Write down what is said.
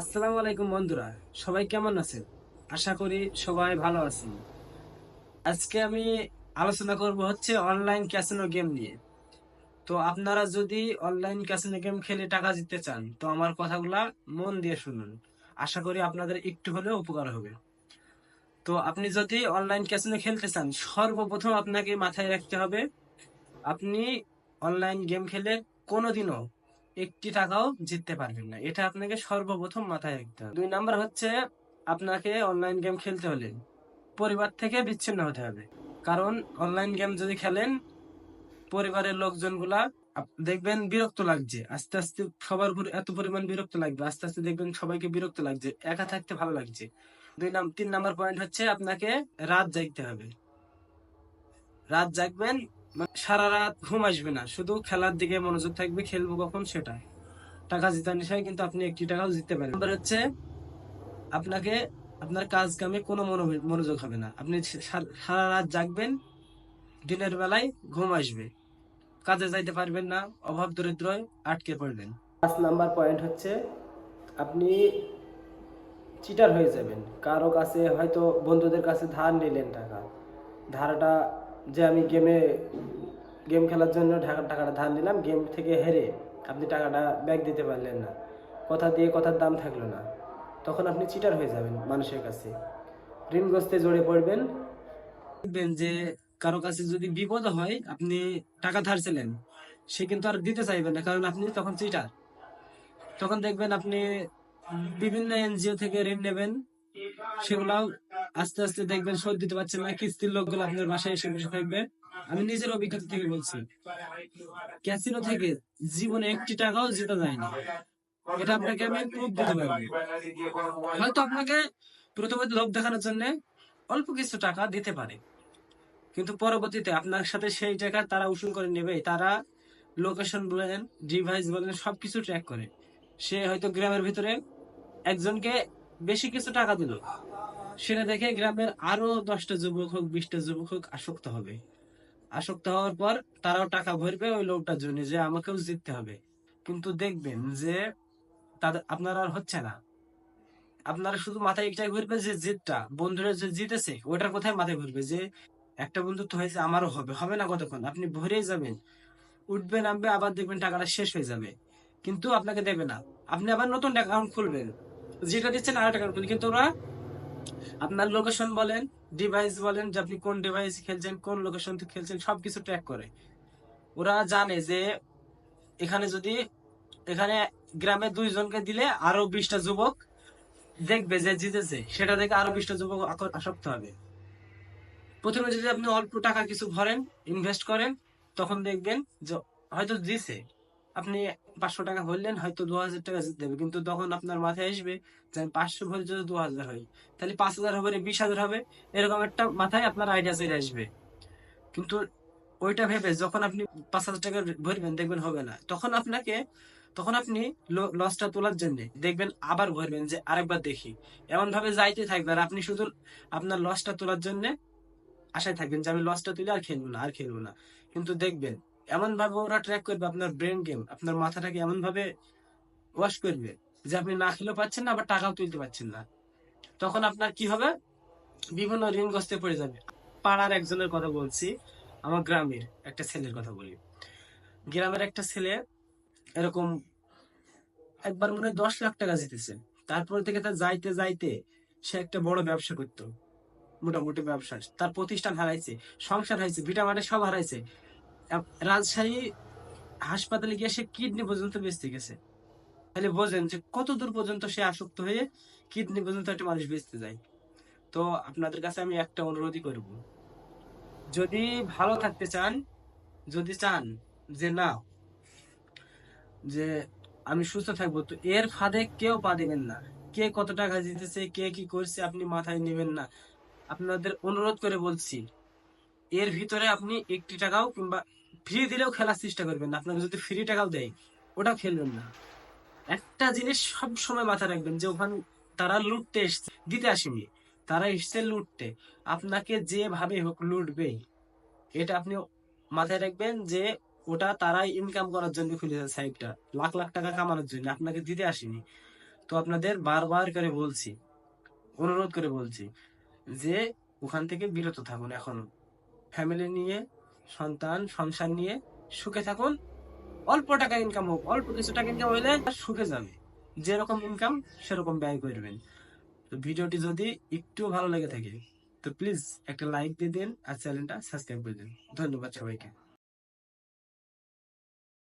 আসসালামু আলাইকুম বন্ধুরা, সবাই কেমন আছেন? আশা করি সবাই ভালো আছেন। আজকে আমি আলোচনা করব হচ্ছে অনলাইন ক্যাসিনো গেম নিয়ে। তো আপনারা যদি অনলাইন ক্যাসিনো গেম খেলে টাকা জিততে চান, তো আমার কথাগুলা মন দিয়ে শুনুন। আশা করি আপনাদের একটু হলেও উপকার হবে। তো আপনি যদি অনলাইন ক্যাসিনো খেলতে চান, সর্বপ্রথম আপনাকে মাথায় রাখতে হবে, আপনি অনলাইন গেম খেলে কোনোদিনও একটি টাকাও জিততে পারবেন না। এটা আপনাকে সর্বপ্রথম মাথায় রাখতে হবে। দুই নাম্বার হচ্ছে, আপনাকে অনলাইন গেম খেলতে হলে পরিবার থেকে বিচ্ছিন্ন হতে হবে। কারণ অনলাইন গেম যদি খেলেন, পরিবারের লোকজনগুলা দেখবেন বিরক্ত লাগছে। আস্তে আস্তে সবার উপর এত পরিমাণ বিরক্ত লাগবে, আস্তে আস্তে দেখবেন সবাইকে বিরক্ত লাগছে, একা থাকতে ভালো লাগছে। দুই নাম তিন নাম্বার পয়েন্ট হচ্ছে, আপনাকে রাত জাগতে হবে। রাত জাগবেন মানে সারা রাত ঘুম আসবে না। শুধু খেলার দিকে মনোযোগ থাকবে, খেলব কখন সেটা। টাকা জিতার নেশায় কিন্তু আপনি একটি টাকাও জিততে পারেন নাম্বার হচ্ছে, আপনাকে, আপনার কাজ কামে কোনো মনোযোগ হবে না। আপনি সারা রাত জাগবেন, দিনের বেলায় ঘুম আসবে। কাজে যাইতে পারবেন না, অভাব দরিদ্রয় আটকে পড়বেন। পাঁচ নাম্বার পয়েন্ট হচ্ছে, আপনি চিটার হয়ে যাবেন। কারও কাছে হয়তো বন্ধুদের কাছে ধার নিলেন টাকা। ধারাটা যে আমি গেমে গেম খেলার জন্য টাকাটা ধার নিলাম গেম থেকে হেরে আপনি টাকাটা ব্যাক দিতে পারলেন না। কথা দিয়ে কথার দাম থাকল না। তখন আপনি চিটার হয়ে যাবেন মানুষের কাছে। ঋণগ্রস্তে জড়ে পড়বেন। দেখবেন যে কারও কাছে যদি বিপদ হয়, আপনি টাকা ধারছিলেন সে কিন্তু আর দিতে চাইবে না, কারণ আপনি তখন চিটার তখন দেখবেন আপনি বিভিন্ন এনজিও থেকে ঋণ নেবেন, সেগুলাও আস্তে আস্তে দেখবেন শোধ দিতে পারছেন না, কিস্তির লোকগুলো আপনার বাসায় এসে বসে থাকবে। আমি নিজের অভিজ্ঞতা থেকে বলছি, ক্যাসিনো থেকে জীবনে একটি টাকাও জেতা যায়নি এটা আপনাকে আমি প্রুফ দিতে পারব। হয়তো আপনাকে প্রথমে লোক দেখানোর জন্য অল্প কিছু টাকা দিতে পারে। কিন্তু পরবর্তীতে আপনার সাথে সেই টাকা তারা উসুল করে নেবে, তারা লোকেশন বলেন ডিভাইস বলেন, সবকিছু ট্র্যাক করে। সে হয়তো গ্রামের ভিতরে একজনকে বেশি কিছু টাকা দিল। সেটা দেখে গ্রামের আরও দশটা যুবক হোক, বিশটা যুবক হোক আসক্ত হবে। আসক্ত হওয়ার পর তারাও টাকা ভরবে, ওই লোকটার জন্য যে আমাকেও জিততে হবে। কিন্তু দেখবেন যে তাদের, আপনার আর হচ্ছে না। আপনারা শুধু মাথায় একটাই ঘুরবে যে জিতটা, বন্ধুরা যে জিতেছে, ওটার কোথায় মাথায় ঘুরবে যে একটা বন্ধুত্ব হয়েছে, আমারও হবে হবে না কতক্ষণ? আপনি ভরেই যাবেন, উঠবে, নামবে, আবার দেখবেন টাকাটা শেষ হয়ে যাবে। কিন্তু আপনাকে দেবে না। আপনি আবার নতুন অ্যাকাউন্ট খুলবেন। যেটা দিচ্ছেন আর টাকা খুলবেন কিন্তু ওরা আপনার লোকেশন বলেন ডিভাইস বলেন যে আপনি কোন ডিভাইস খেলছেন, কোন লোকেশন খেলছেন, সবকিছু ট্র্যাক করে। ওরা জানে যে এখানে যদি, এখানে গ্রামে দুইজনকে দিলে আরও বিশটা যুবক দেখবে যে জিতেছে, সেটা দেখে আরও বিশটা যুবক আসক্ত হবে। প্রথমে যদি আপনি অল্প টাকা কিছু ভরেন ইনভেস্ট করেন, তখন দেখবেন যে হয়তো দিছে আপনি পাঁচশো টাকা ভরলেন হয়তো দু হাজার টাকা দেবে। কিন্তু তখন আপনার মাথায় আসবে যে পাঁচশো ভরে যদি দু হাজার হয়। তাহলে পাঁচ হাজার হবে বিশ হাজার হবে, এরকম একটা মাথায় আপনার আইডিয়া চলে আসবে। কিন্তু ওইটা ভেবে যখন আপনি পাঁচ হাজার টাকা ভরবেন, দেখবেন হবে না। তখন আপনাকে, তখন আপনি লসটা তোলার জন্য দেখবেন আবার ভরবেন যে আরেকবার দেখি। এমন ভাবে যাইতে থাকবে আর আপনি শুধু আপনার লসটা তোলার জন্য আশায় থাকবেন যে আমি লসটা তুলে আর খেলব না, আর খেলব না। কিন্তু দেখবেন এমন ভাবে ওরা ট্র্যাক করবে আপনার ব্রেন গেম আপনার মাথাটাকে এমন ভাবে ওয়াশ করবে যে আপনি না খেলেও পাচ্ছেন না, আবার টাকাও তুলতে পারছেন না। তখন আপনার কি হবে? বিভিন্ন ঋণগ্রস্তে পড়ে যাবে। পাড়ার একজনের কথা বলছি, আমার গ্রামের একটা ছেলের কথা বলি। গ্রামের একটা ছেলে এরকম একবার মনে হয় দশ লাখ টাকা জিতেছে। তারপর থেকে তার যাইতে যাইতে সে একটা বড় ব্যবসা করতো, মোটামুটি ব্যবসা। তার প্রতিষ্ঠান হারাইছে, সংসার হারাইছে ভিটামাটে সব হারাইছে। রাজশাহী হাসপাতালে গিয়ে সে কিডনি পর্যন্ত বেচতে গেছে। তাহলে বোঝেন যে কত দূর পর্যন্ত সে আসক্ত হয়ে কিডনি পর্যন্ত একটা মানুষ বেচতে যায়। তো আপনাদের কাছে আমি একটা অনুরোধই করব। যদি ভালো থাকতে চান, যদি চান যে না, যে আমি সুস্থ থাকব, তো এর ফাঁদে কেউ পা দেবেন না। কে কত টাকা জিতেছে, কে কি করছে আপনি মাথায় নেবেন না। আপনাদের অনুরোধ করে বলছি এর ভিতরে আপনি একটি টাকাও কিংবা ফ্রি দিলেও খেলার চেষ্টা করবেন না। আপনাকে যদি ফ্রি টাকাও দেয়, ওটা খেলবেন না। একটা জিনিস সব সময় মাথায় রাখবেন যে, ওখানে তারা লুটতে এসছে। দিতে আসেনি। তারা এসছে লুটতে। আপনাকে যেভাবে হোক লুটবেই। এটা আপনি মাথায় রাখবেন যে, ওটা তারাই ইনকাম করার জন্য খুলেছে সাইটটা লাখ লাখ টাকা কামানোর জন্য। আপনাকে দিতে আসেনি। তো আপনাদের বারবার করে বলছি, অনুরোধ করে বলছি যে, ওখান থেকে বিরত থাকুন এখন। ফ্যামিলি নিয়ে, সন্তান, সংসার নিয়ে সুখে থাকুন। অল্প টাকা ইনকাম হোক, অল্প কিছু টাকা ইনকাম হইলে সুখে যাবে যেরকম ইনকাম সেরকম ব্যয় করবেন। তো ভিডিওটি যদি একটু ভালো লেগে থাকে, তো প্লিজ একটা লাইক দিয়ে দিন আর চ্যানেলটা সাবস্ক্রাইব করে দিন। ধন্যবাদ সবাইকে।